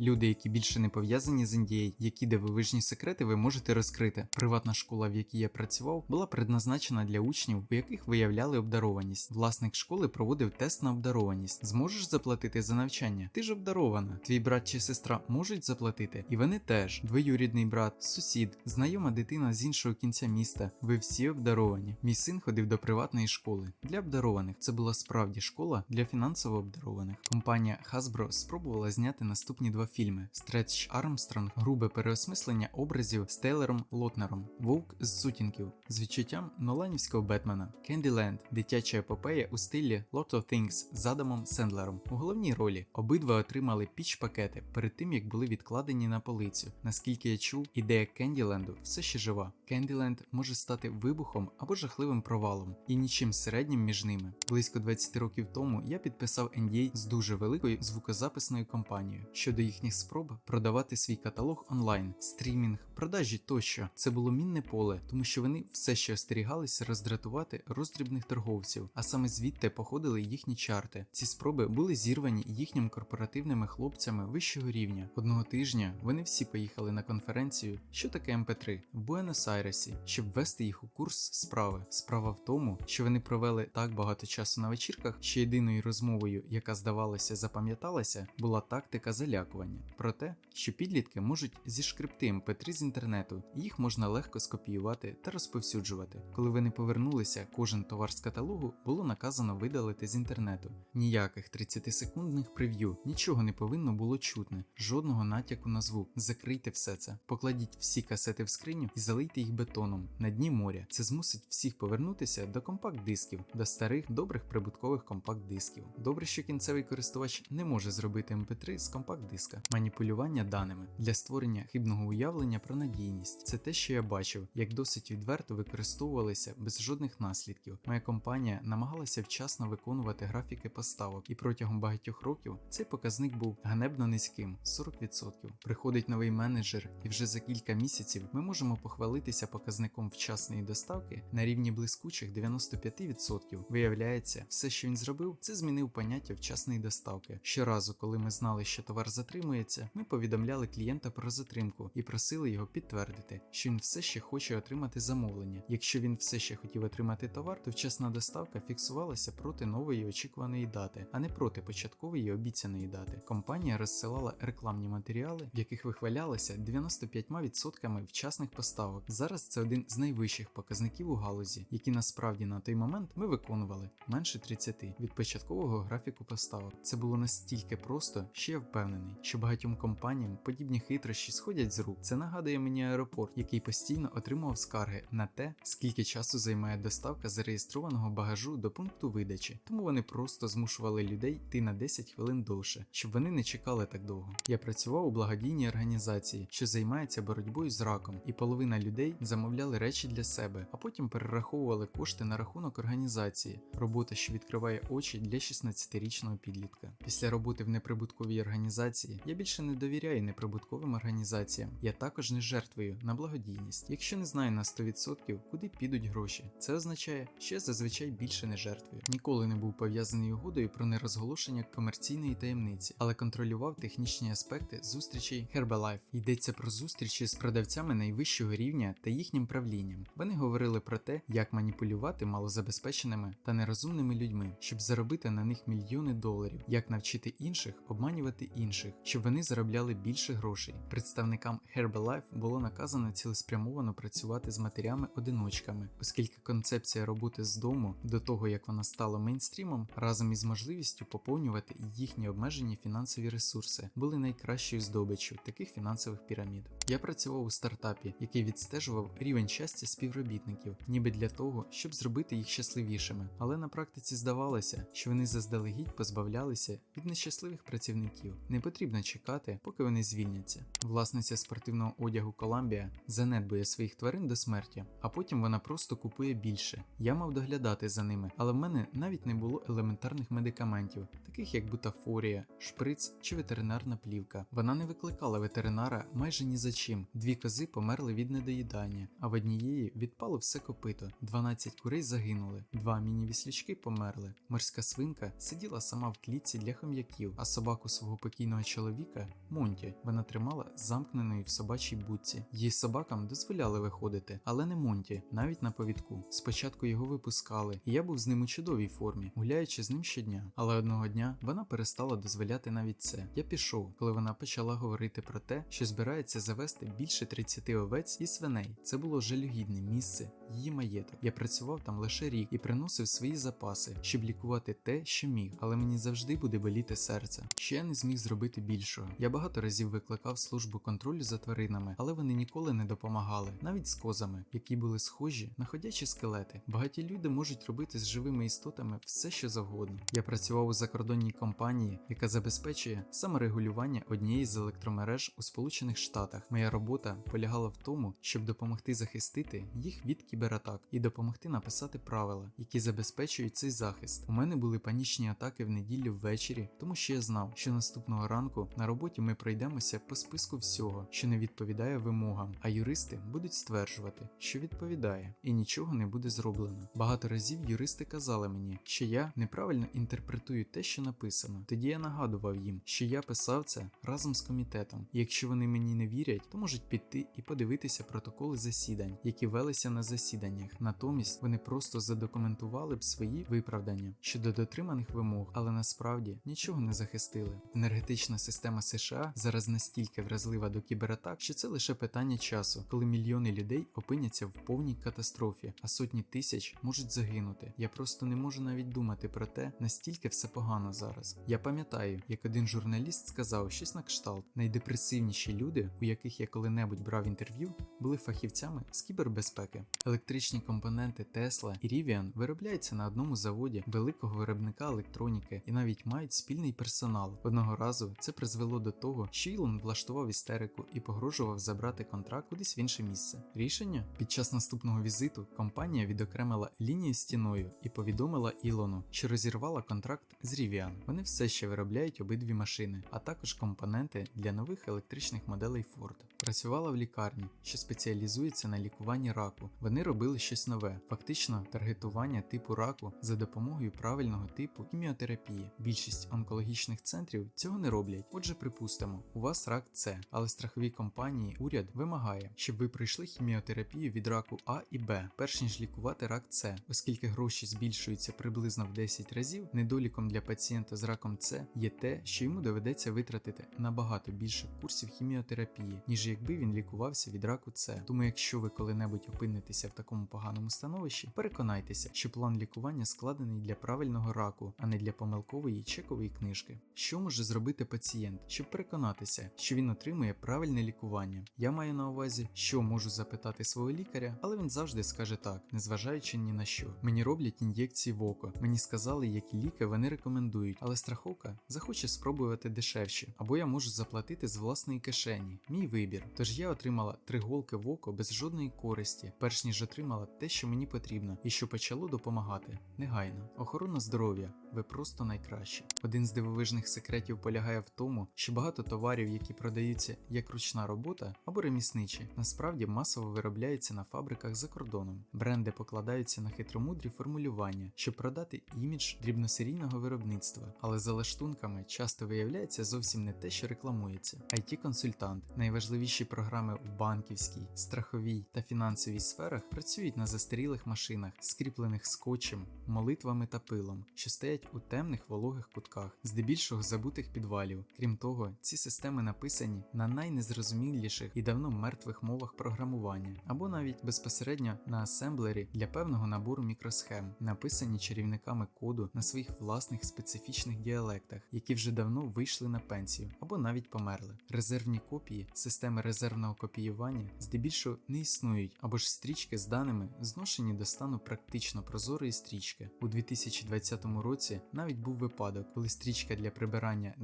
Люди, які більше не пов'язані з NDA, які дивовижні секрети ви можете розкрити. Приватна школа, в якій я працював, була предназначена для учнів, у яких виявляли обдарованість. Власник школи проводив тест на обдарованість. Зможеш заплатити за навчання? Ти ж обдарована. Твій брат чи сестра можуть заплатити, і вони теж. Двоюрідний брат, сусід, знайома дитина з іншого кінця міста. Ви всі обдаровані. Мій син ходив до приватної школи. Для обдарованих це була справді школа для фінансово обдарованих. Компанія Hasbro спробувала зняти наступні два фільми: Стретч Армстронг, грубе переосмислення образів з Тейлером Лотнером, Вовк з сутінків з відчуттям Ноланівського Бетмена, Кенділенд, дитяча епопея у стилі Lord of Things з Адамом Сендлером. У головній ролі обидва отримали піч-пакети перед тим, як були відкладені на полицю. Наскільки я чув, ідея Кенділенду все ще жива. Кенділенд може стати вибухом або жахливим провалом, і нічим середнім між ними. Близько 20 років тому я підписав NDA з дуже великою звукозаписною компанією щодо їхніх спроб продавати свій каталог онлайн, стрімінг, продажі тощо. Це було мінне поле, тому що вони все ще остерігалися роздратувати роздрібних торговців, а саме звідти походили їхні чарти. Ці спроби були зірвані їхніми корпоративними хлопцями вищого рівня. Одного тижня вони всі поїхали на конференцію, що таке МП3 в Буенос-Айресі, щоб ввести їх у курс справи. Справа в тому, що вони провели так багато часу на вечірках, що єдиною розмовою, яка здавалося, запам'яталася, була тактика залякування про те, що підлітки можуть зішкрипти МП3 з інтернету, їх можна легко скопіювати та розповсюджувати. Коли вони повернулися, кожен товар з каталогу було наказано видалити з інтернету. Ніяких 30-секундних прев'ю, нічого не повинно було чутне, жодного натяку на звук. Закрийте все це, покладіть всі касети в скриню і залийте їх бетоном на дні моря. Це змусить всіх повернутися до компакт-дисків, до старих добрих прибуткових компакт-дисків. Добре, що кінцевий користувач не може зробити MP3 з компакт-диска. Маніпулювання даними для створення хибного уявлення про надійність. Це те, що я бачив, як досить відверто використовувалися без жодних наслідків. Моя компанія намагалася вчасно виконувати графіки поставок, і протягом багатьох років цей показник був ганебно низьким 40%. Приходить новий менеджер, і вже за кілька місяців ми можемо похвалитися показником вчасної доставки на рівні блискучих 95%. Виявляється, все, що він зробив, це змінив поняття вчасної доставки. Щоразу, коли ми знали, що товар затримується, ми повідомляли клієнта про затримку і просили його підтвердити, що він все ще хоче отримати замовлення. Якщо він все ще хотів отримати товар, то вчасна доставка фіксувалася проти нової очікуваної дати, а не проти початкової обіцяної дати. Компанія розсилала рекламні матеріали, в яких вихвалялася 95% вчасних поставок. Зараз це один з найвищих показників у галузі, які насправді на той момент ми виконували менше 30 від початкового графіку поставок. Це було настільки просто, що я впевнений, що багатьом компаніям подібні хитрощі сходять з рук. Це нагадує мені аеропорт, який постійно отримував скарги на те, скільки часу займає доставка зареєстрованого багажу до пункту видачі. Тому вони просто змушували людей йти на 10 хвилин довше, щоб вони не чекали так довго. Я працював у благодійній організації, що займається боротьбою з раком, і половина людей замовляли речі для себе, а потім перераховували кошти на рахунок організації. Робота, що відкриває очі для 16-річного підлітка. Після роботи в неприбутковій організації я більше не довіряю неприбутковим організаціям. Я також не жертвую на благодійність. Якщо не знаю на 100% куди підуть гроші, це означає, що я зазвичай більше не жертвую. Ніколи не був пов'язаний угодою про нерозголошення комерційної таємниці, але контролював технічні аспекти зустрічей Herbalife. Йдеться про зустрічі з продавцями найвищого рівня та їхнім правлінням. Вони говорили про те, як маніпулювати малозабезпеченими та нерозумними людьми, щоб заробити на них мільйони доларів, як навчити інших обманювати інших, щоб вони заробляли більше грошей. Представникам Herbalife було наказано цілеспрямовано працювати з матерями-одиночками, оскільки концепція роботи з дому до того як вона стала мейнстрімом, разом із можливістю поповнювати їхні обмежені фінансові ресурси, були найкращою здобиччю таких фінансових пірамід. Я працював у стартапі, який відстежував рівень щастя співробітників, ніби для того, щоб зробити їх щасливішими. Але на практиці здавалося, що вони заздалегідь позбавлялися від нещасливих працівників. Не потрібно чекати, поки вони звільняться. Власниця спортивного одягу Коламбія занедбує своїх тварин до смерті, а потім вона просто купує більше. Я мав доглядати за ними, але в мене навіть не було елементарних медикаментів, таких як бутафорія, шприц чи ветеринарна плівка. Вона не викликала ветеринара майже ні за чим. Дві кози померли від недоїдання, а в однієї відпало все копито. 12 курей загинули, два міні-віслючки померли. Морська свинка сиділа сама в клітці для хом'яків, а собаку свого покійного чоловіка чоловіка Монті. Вона тримала замкненої в собачій будці. Її собакам дозволяли виходити, але не Монті, навіть на повідку. Спочатку його випускали, і я був з ним у чудовій формі, гуляючи з ним щодня. Але одного дня вона перестала дозволяти навіть це. Я пішов, коли вона почала говорити про те, що збирається завести більше 30 овець і свиней. Це було жалюгідне місце, її маєток. Я працював там лише рік і приносив свої запаси, щоб лікувати те, що міг, але мені завжди буде боліти серце. Що я не зміг зробити більшого. Я багато разів викликав службу контролю за тваринами, але вони ніколи не допомагали, навіть з козами, які були схожі на ходячі скелети. Багаті люди можуть робити з живими істотами все, що завгодно. Я працював у закордонній компанії, яка забезпечує саморегулювання однієї з електромереж у Сполучених Штатах. Моя робота полягала в тому, щоб допомогти захистити їх від кібератак і допомогти написати правила, які забезпечують цей захист. У мене були панічні атаки в неділю ввечері, тому що я знав, що наступного ранку на роботі ми пройдемося по списку всього, що не відповідає вимогам, а юристи будуть стверджувати, що відповідає, і нічого не буде зроблено. Багато разів юристи казали мені, що я неправильно інтерпретую те, що написано. Тоді я нагадував їм, що я писав це разом з комітетом. Якщо вони мені не вірять, то можуть піти і подивитися протоколи засідань, які велися на засіданнях. Натомість вони просто задокументували б свої виправдання щодо дотриманих вимог, але насправді нічого не захистили. Енергетична система США зараз настільки вразлива до кібератак, що це лише питання часу, коли мільйони людей опиняться в повній катастрофі, а сотні тисяч можуть загинути. Я просто не можу навіть думати про те, настільки все погано зараз. Я пам'ятаю, як один журналіст сказав щось на кшталт: найдепресивніші люди, у яких я коли-небудь брав інтерв'ю, були фахівцями з кібербезпеки. Електричні компоненти Tesla і Rivian виробляються на одному заводі великого виробника електроніки і навіть мають спільний персонал. Одного разу це призвело до того, що Ілон влаштував істерику і погрожував забрати контракт кудись в інше місце. Рішення під час наступного візиту компанія відокремила лінію стіною і повідомила Ілону, що розірвала контракт з Rivian. Вони все ще виробляють обидві машини, а також компоненти для нових електричних моделей Ford. Працювала в лікарні, що спеціалізується на лікуванні раку. Вони робили щось нове, фактично таргетування типу раку за допомогою правильного типу хіміотерапії. Більшість онкологічних центрів цього не роблять. Отже, припустимо, у вас рак С, але страхові компанії уряд вимагає, щоб ви пройшли хіміотерапію від раку А і Б, перш ніж лікувати рак С, оскільки гроші збільшуються приблизно в 10 разів. Недоліком для пацієнта з раком С є те, що йому доведеться витратити набагато більше курсів хіміотерапії, ніж якби він лікувався від раку С. Тому, якщо ви коли-небудь опинитеся в такому поганому становищі, переконайтеся, що план лікування складений для правильного раку, а не для помилкової чекової книжки. Що може зробити пацієнт, щоб переконатися, що він отримує правильне лікування? Я маю на увазі, що можу запитати свого лікаря, але він завжди скаже так, незважаючи ні на що. Мені роблять ін'єкції в око. Мені сказали, які ліки вони рекомендують, але страховка захоче спробувати дешевші, або я можу заплатити з власної кишені. Мій вибір. Тож я отримала три голки в око без жодної користі, перш ніж отримала те, що мені потрібно, і що почало допомагати. Негайно. Охорона здоров'я. Ви просто найкращі. Один з дивовижних секретів полягає в тому, що багато товарів, які продаються як ручна робота або ремісничі, насправді масово виробляються на фабриках за кордоном. Бренди покладаються на хитромудрі формулювання, щоб продати імідж дрібносерійного виробництва, але за лаштунками часто виявляється зовсім не те, що рекламується. it консультант найважливіші програми в банківській, страховій та фінансовій сферах працюють на застарілих машинах, скріплених скотчем, молитвами та пилом, що стоять у темних вологих кутках, здебільшого забутих підвалів. Крім того, ці системи написані на найнезрозуміліших і давно мертвих мовах програмування, або навіть безпосередньо на асемблері для певного набору мікросхем, написані чарівниками коду на своїх власних специфічних діалектах, які вже давно вийшли на пенсію або навіть померли. Резервні копії системи резервного копіювання здебільшого не існують, або ж стрічки з даними зношені до стану практично прозорої стрічки. У 2020 році навіть був випадок, коли стрічка для прибирання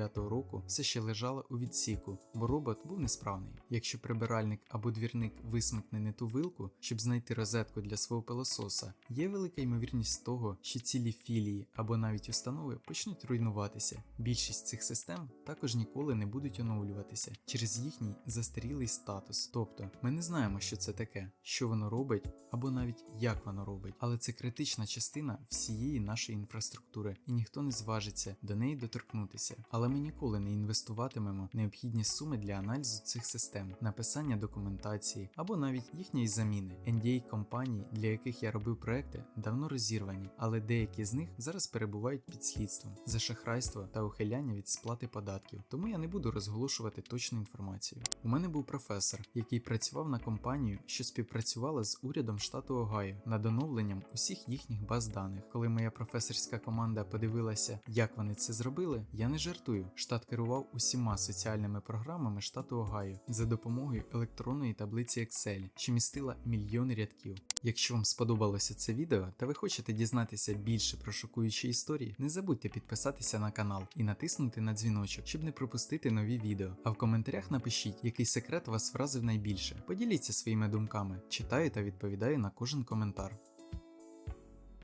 99-го року все ще лежала у відсіку, бо робот був несправний. Якщо прибиральник або двірник висмикне не ту вилку, щоб знайти розетку для свого пилососа, є велика ймовірність того, що цілі філії або навіть установи почнуть руйнуватися. Більшість цих систем також ніколи не будуть оновлюватися через їхній застарілий статус. Тобто ми не знаємо, що це таке, що воно робить, або навіть як воно робить, але це критична частина всієї нашої інфраструктури, і ніхто не зважиться до неї доторкнутися. Але ми ніколи не інвестуватимемо необхідні суми для аналізу цих систем, написання документації або навіть їхньої заміни. NDA компаній, для яких я робив проекти, давно розірвані, але деякі з них зараз перебувають під слідством за шахрайство та ухиляння від сплати податків. Тому я не буду розголошувати точну інформацію. У мене був професор, який працював на компанію, що співпрацювала з урядом штату Огайо над оновленням усіх їхніх баз даних. Коли моя професорська команда подивилася, як вони це зробили, я не жартую. Штат керував усіма соціальними програмами штату Огайо за допомогою електронної таблиці Excel, що містила мільйони рядків. Якщо вам сподобалося це відео та ви хочете дізнатися більше про шокуючі історії, не забудьте підписатися на канал і натиснути на дзвіночок, щоб не пропустити нові відео. А в коментарях напишіть, який секрет вас вразив найбільше. Поділіться своїми думками, читаю та відповідаю на кожен коментар.